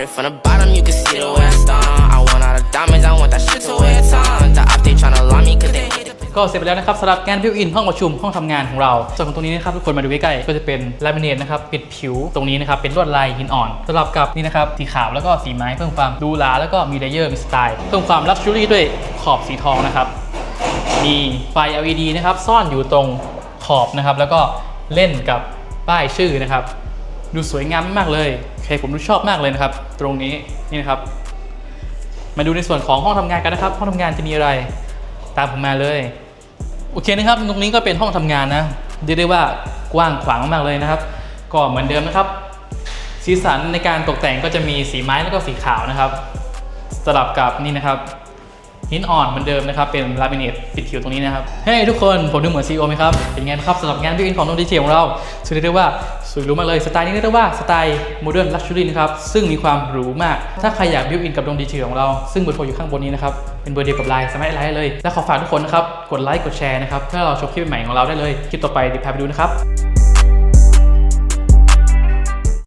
Started from the bottom, you can see the way I stung. I want all the diamonds, I want that shit to wear tongue. The op, they tryna lie me, cause they hate the ก็เสร็จไปแล้วนะครับสำหรับงานบิวอินห้องประชุมห้องทำงานของเราส่วนของตรงนี้นะครับทุกคนมาดูใกล้ๆก็จะเป็นลามิเนตนะครับปิดผิวตรงนี้นะครับเป็นลวดลายหินอ่อนสลับกับนี่นะครับสีขาวแล้วก็สีไม้เพิ่มความดูหราแล้วก็มีเลเยอร์มีสไตล์เพิ่มความลักชัวรี่ด้วยขอบสีทองนะครับมีไฟ LED นะครับซ่อนอยู่ตรงขอบนะครับแล้วก็เล่นกับป้ายชื่อนะครับ ดูสวยงามมากเลยโอเคผมดูชอบมากเลยนะครับ ตรงนี้นี่นะครับ มาดูในส่วนของห้องทำงานกันนะครับ ห้องทำงานจะมีอะไรตามผมมาเลยโอเคนะครับ ตรงนี้ก็เป็นห้องทำงานนะเรียกได้ว่ากว้างขวางมากเลยนะครับ ก็เหมือนเดิมนะครับ สีสันในการตกแต่งก็จะมีสีไม้แล้วก็สีขาวนะครับ สลับกับนี่นะครับ หินอ่อนเหมือนเดิมนะครับ เป็นลามิเนตปิดผิวตรงนี้นะครับ เฮ้ยทุกคนผมดูเหมือนซีโอไหมครับ เป็นไงางครับสำหรับงานบิวอินของน้องดีเจของเราสุดเรียกว่าสวยหรูมากเลย สไตล์นี้เรียกว่าสไตล์โมเดิร์นลักชัวรี่นะครับ ซึ่งมีความหรูมาก ถ้าใครอยากบิวอินกับน้องดีเจของเรา ซึ่งเบอร์โทรอยู่ข้างบนนี้นะครับ เป็นเบอร์เดียวกับไลน์สามารถไลน์ได้เลย และขอฝากทุกคนนะครับ กดไลค์ กดแชร์นะครับ เพื่อเราชมคลิปใหม่ของเราได้เลย คลิปต่อไปเดี๋ยวพาไปดูนะครับ